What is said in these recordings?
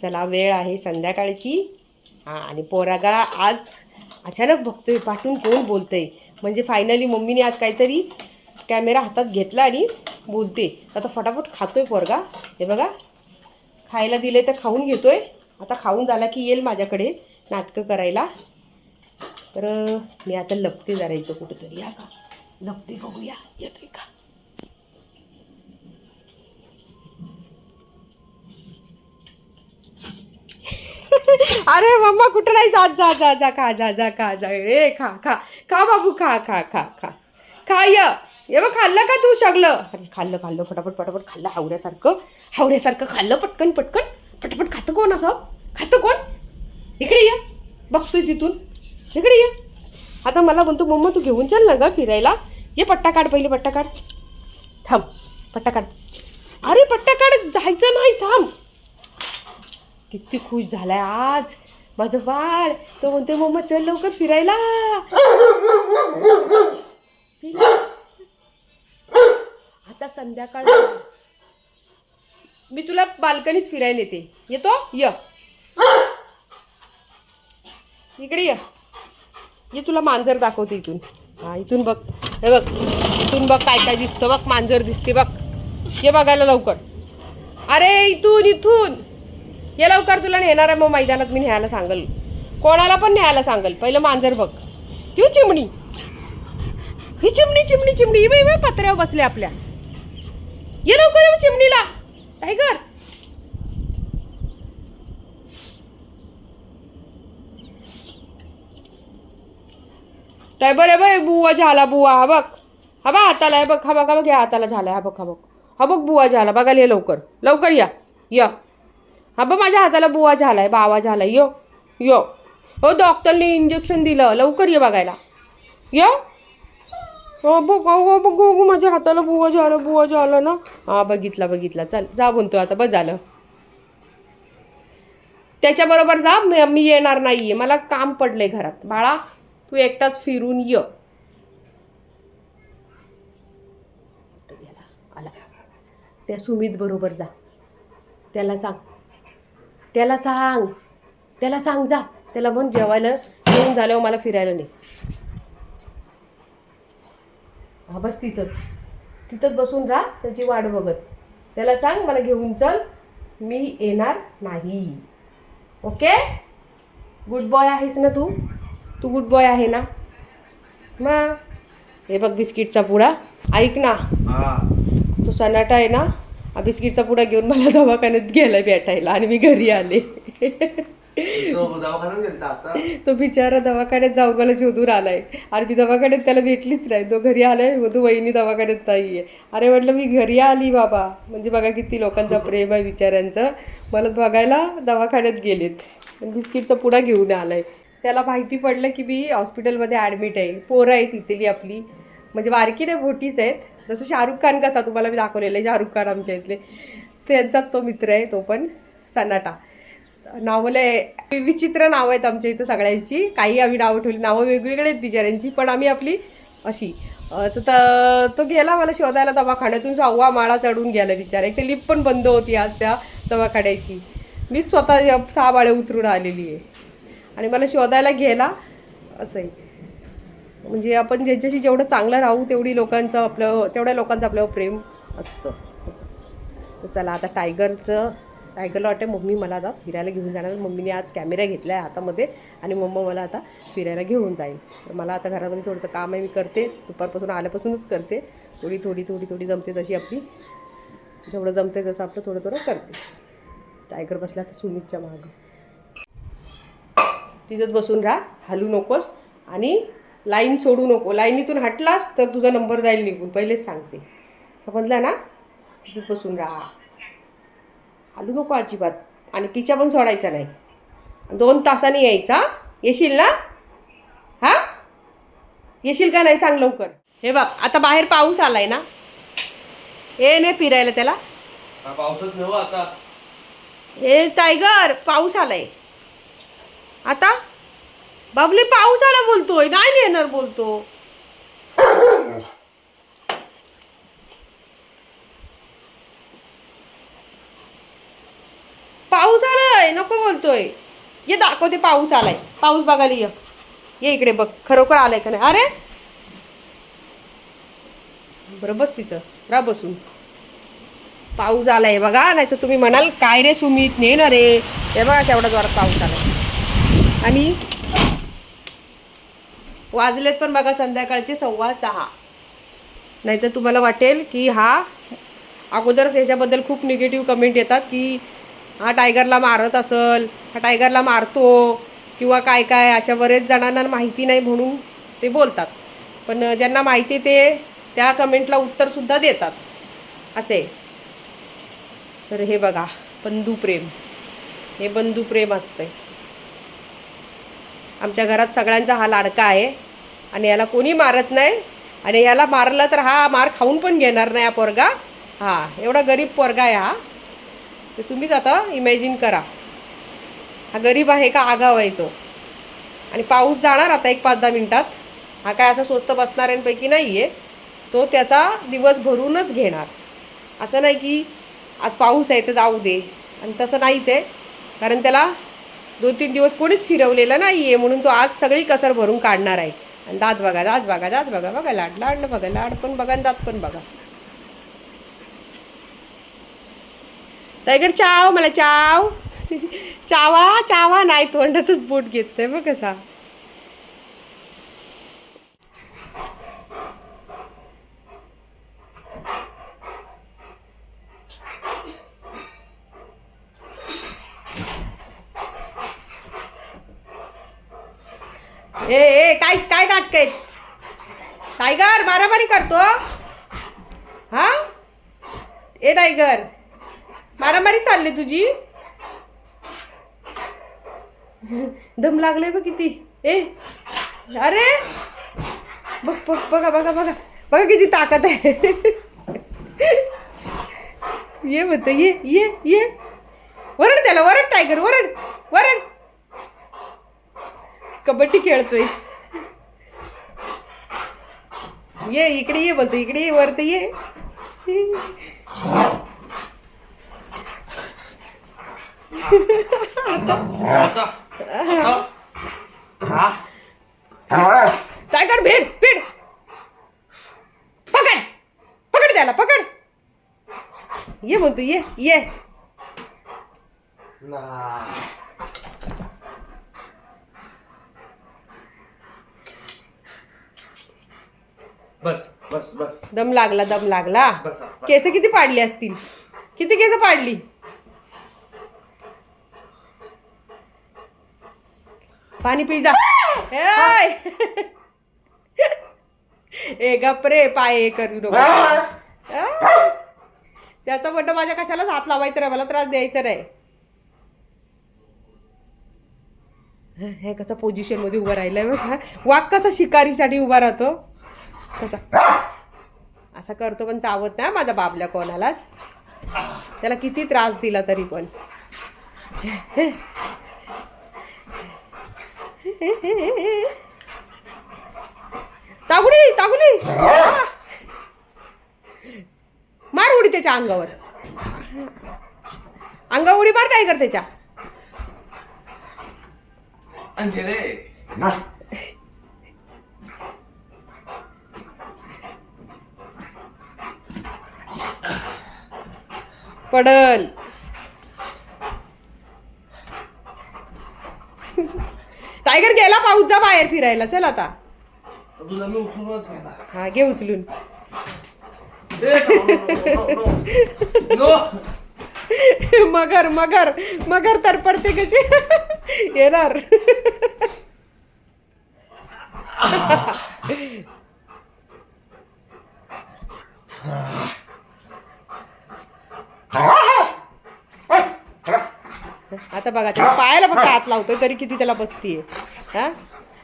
चला वेळ आहे संध्याकाळची. हां आणि पोरागा आज अचानक बघतोय पाठून कोण बोलतंय? म्हणजे फायनली मम्मीने आज काहीतरी कॅमेरा हातात घेतला आणि बोलते. आता फटाफट खातोय पोरगा. हे बघा खायला दिले तर खाऊन घेतोय. आता खाऊन झाला की येईल माझ्याकडे नाटकं करायला. तर मी आता लपते जरा इथं कुठंतरी. या का? लपते बघूया. येतोय का? अरे मम्मा कुठं नाही? जात जा जा जा खा जा जा खा जा. ए खा खा. खा बाबू खा खा खा खा. खा य. ये मग खाल्लं का तू सगळं? अरे खाल्लं खाल्लं फटाफट फटाफट. खाल्लं हावऱ्यासारखं. हावऱ्यासारखं खाल्लं पटकन पटकन. पटापट खातं कोण असं? खातं कोण? इकडे ये. बघतोय तिथून. इकडे ये. आता मला म्हणतो मम्मा तू घेऊन चल ना ग फिरायला. ये पट्टा काढ पहिले पट्टा काढ. थांब. पट्टा काढ. अरे पट्टा काढ. जायचं नाही थांब. किती खुश झालाय आज. माझं बाळ. तो म्हणते मम्मा चल लवकर फिरायला. आता संध्याकाळ मी तुला बाल्कनीत फिरायला येते येतो? य. इकडे ये. ये तुला मांजर दाखवते इथून. हा इथून बघ. हे बघ. इथून बघ काय काय दिसतं. बघ मांजर दिसते बघ. ये बघायला लवकर. अरे इथून इथून. ये लवकर तुला नेणार आहे मग मैदानात मी न्यायला सांगल. कोणाला पण न्यायला सांगल. पहिलं मांजर बघ. ती चिमणी. ही चिमणी चिमणी चिमणी. इवे इवे पत्र्यावर बसले आपल्या. ये लवकर ये चिमणीला. टायगर टायबर आहे बाई बुवा झाला बुवा. हा बघ. हा बघ हाताला आहे बघ. हा बघ हा बघ या हाताला झाला हा बघ हा बघ. हा बघ बुवा झाला. बघायला ये लवकर. लवकर या. या. हा माझ्या हाताला बुवा झालाय बावा झालाय. यो यो. हो डॉक्टरने इंजेक्शन दिलं. लवकर ये बघायला. यो. हो बघ हो बघ माझ्या हाताला बुवा झालं बुवा झालं ना. हा बघितला बघितला. चल जा म्हणतो आता बस झालं. त्याच्याबरोबर जा मी येणार येणार नाहीये. मला काम पडलंय घरात. बाळा तू एकटाच फिरून ये. आला. त्या सुमित बरोबर जा. त्याला सांग. त्याला सांग. त्याला सांग जा. त्याला म्हण जेवायला येऊन झाल्यावर मला फिरायला नाही हा बस तिथंच. तिथंच बसून राहा त्याची वाट बघत. त्याला सांग मला घेऊन चल. मी येणार नाही. ओके? गुड बॉय आहेस ना तू? तू गुड बॉय आहे ना? मग हे बघ बिस्किटचा पुडा. ऐक ना. तो सनाटा आहे ना? बिस्किटचा पुडा घेऊन मला दवाखान्यात गेला भेटायला आणि मी घरी आले. तो बिचारा दवाखान्यात जाऊन मला शोधून आलाय. आणि मी दवाखान्यात त्याला भेटलीच नाही. तो घरी आलाय तो वहिनी दवाखान्यात नाही आहे अरे म्हटलं मी घरी आली बाबा. म्हणजे बघा किती लोकांचा प्रेम आहे बिचाऱ्यांचं. मला बघायला दवाखान्यात गेलेत. बिस्किटचा पुडा घेऊन आलाय. त्याला माहिती पडलं की मी हॉस्पिटलमध्ये ॲडमिट आहे. पोरं आहेत इथली आपली. म्हणजे बारकी नाही मोठीच आहेत. जसं शाहरुख खान कसा तुम्हाला मी दाखवलेलं आहे शाहरुख खान आमच्या इथले. त्यांचाच तो मित्र आहे तो पण सनाटा. नावं विचित्र नावं आहेत आमच्या इथं सगळ्यांची. काही आम्ही नावं ठेवली नावं वेगवेगळे आहेत बिचाऱ्यांची पण आम्ही आपली अशी. तर त- तो गेला मला शोधायला दवाखान्यातून सहावा माळा चढून गेला बिचारा. एक ते लिफ्ट पण बंद होती आज त्या दवाखान्याची. मीच स्वतः सहा माळे उतरून आलेली आहे. आणि मला शोधायला गेला असं आहे. म्हणजे आपण ज्यांच्याशी जेवढं चांगलं राहू तेवढी लोकांचं आपलं तेवढ्या लोकांचं आपल्यावर प्रेम असतं. तर चला आता टायगरचं टायगरला वाटते मम्मी मला आता फिरायला घेऊन जाणार. मम्मीने आज कॅमेरा घेतला आहे हातामध्ये आणि मम्मा मला आता फिरायला घेऊन जाईल. तर मला आता घरामध्ये थोडंसं काम आहे मी करते. दुपारपासून आल्यापासूनच करते. थोडी थोडी थोडी थोडी जमते तशी आपली. जेवढं जमते तसं आपलं थोडं थोडं करते. टायगर बसला तर सुमितच्या मागं. तिथंच बसून राहा. हलू नकोस. आणि लाईन सोडू नको. लाईनीतून हटलास तर तुझा नंबर जाईल निघून. पहिलेच सांगते. समजलं ना? तिथंच बसून राहा. हलू नको अजिबात. आणि पिच्या पण सोडायचा नाही. दोन तासांनी यायचा. येशील ना? हा? येशील का नाही सांग लवकर. हे बघ आता बाहेर पाऊस आलाय ना? ए नाही फिरायला त्याला. पावसात नेऊ आता. ए टायगर पाऊस आलाय. आता? बाबली पाऊस आला बोलतोय नाही येणार बोलतो. पाऊस आलाय नको बोलतोय. ये दाखवते पाऊस आलाय पाऊस बघायला ये. ये इकडे बघ खरोखर आलाय का नाही? अरे! बरं बस तिथं. रा बसून. पाऊस आलाय बघा नाही तर तुम्ही म्हणाल काय रे सुमित ने ना रे. हे बघा केवढा जोरात पाऊस आलाय. आणि वाजलेत पण बघा संध्याकाळचे सव्वा सहा. नाहीतर तुम्हाला वाटेल की हा अगोदरच याच्याबद्दल खूप निगेटिव्ह कमेंट येतात की हा टायगरला मारत असल हा टायगरला मारतो किंवा काय काय अशा बरेच जणांना माहिती नाही म्हणून ते बोलतात. पण ज्यांना माहिती ते त्या कमेंटला उत्तरसुद्धा देतात. असे. तर हे बघा बंधुप्रेम. हे बंधुप्रेम असतंय. आमच्या घरात सगळ्यांचा हा लाडका आहे. आणि याला कोणी मारत नाही. आणि याला मारलं तर हा मार खाऊन पण घेणार नाही हा पोरगा. हा एवढा गरीब पोरगा आहे हा. तर तुम्हीच आता इमॅजिन करा. हा गरीब आहे का आगाव आहे तो. आणि पाऊस जाणार आता एक पाच दहा मिनटात. हा काय असा स्वस्त बसणाऱ्यांपैकी नाही आहे तो त्याचा दिवस भरूनच घेणार. असं नाही की आज पाऊस आहे तर जाऊ दे. आणि तसं नाहीच आहे. कारण त्याला दोन तीन दिवस कोणीच फिरवलेला नाही आहे म्हणून तो आज सगळी कसर भरून काढणार आहे. आणि दात बघा दात बघा दात बघा बघा लाड लाड बघा लाड पण बघा आणि दात पण बघा. टायगर चाव मला चाव. चावा चावा नाही तोंडातच बोट घेतोय बघ कसा. ए ए काय काय नाटक आहेत? टायगर मारामारी करतो हा? ए टायगर मारामारी चालली तुझी? दम लागले बघ किती. ए अरे! बघ बघ बघा बघा बघा. बघा किती ताकद आहे. ये म्हणतं ये ये ये. वरड त्याला वरड टायगर वरड वरड. कबड्डी खेळतोय. ये इकडे ये बोलतो इकडे ये वरती ये. हा? टायगर भेट भेट पकड पकड त्याला पकड. ये म्हणतो ये ये. ना. बस बस बस. दम लागला दम लागला. बसा, बसा. केस किती पाडली असतील? किती केस पाडली? पाणी पी जा. एय! ए गपरे पाय हे करू नको! त्याचा बड्डा माझ्या कशालाच हात लावायचा नाही मला त्रास द्यायचा नाही. हे कसा पोझिशनमध्ये उभा राहिलाय बघा. वाघ कसा शिकारीसाठी उभा राहतो. कसा असा करतो पण चावत नाही माझा बाबल्या कोणालाच. त्याला किती त्रास दिला तरी पण. तागुडी तागुडी. मार उडी त्याच्या अंगावर. अंगा उडी मार काय कर त्याच्या? पडल. टायगर गेला पाऊस जा बाहेर फिरायला. चल आता. हा घे उचलून. मगर मगर मगर तर पडते कशी? येणार. आता बघा त्याला पायाला फक्त हात लावतोय तरी किती त्याला बसतीये. हा?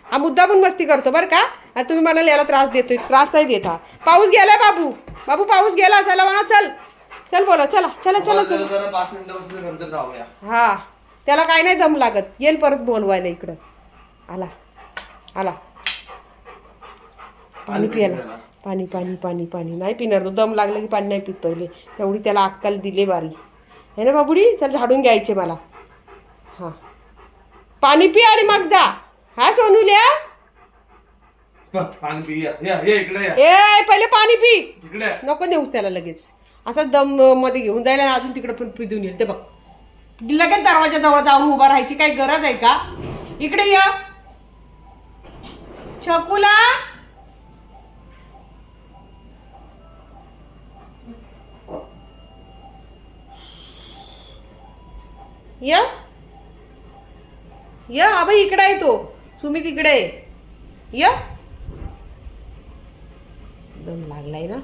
हा मुद्दा पण मस्ती करतो बरं का? आणि तुम्ही म्हणाल याला त्रास देतोय त्रास नाही देत. हा पाऊस गेलाय बाबू. बाबू पाऊस गेला चला म्हणा चल. चल बोला चला चला चला चला. हा. त्याला काय नाही दम लागत. येईल परत बोलवायला इकडं. आला. आला. पाणी पियाला पाणी पाणी पाणी पाणी. नाही पिणार तो. दम लागला की पाणी नाही पित पहिले. तेवढी त्याला अक्कल दिले बारी. है ना बाबुडी? चल झाडून घ्यायचे मला. हा. पाणी पी आणि मग जा. हा सोनूल्या? पाणी पी या या या इकडे या. ए पहिले पाणी पी. इकडे. नको नेऊस त्याला लगेच. असा दममध्ये घेऊन जायला अजून तिकडे पण पिदून येईल. ते बघ. लगेच दरवाजा जवळ जाऊन उभा राहायची काही गरज आहे का? इकडे या. छकुला? या. या आबा इकडे आहे तो. सुमित इकडे आहे. या. दम लागलाय ना.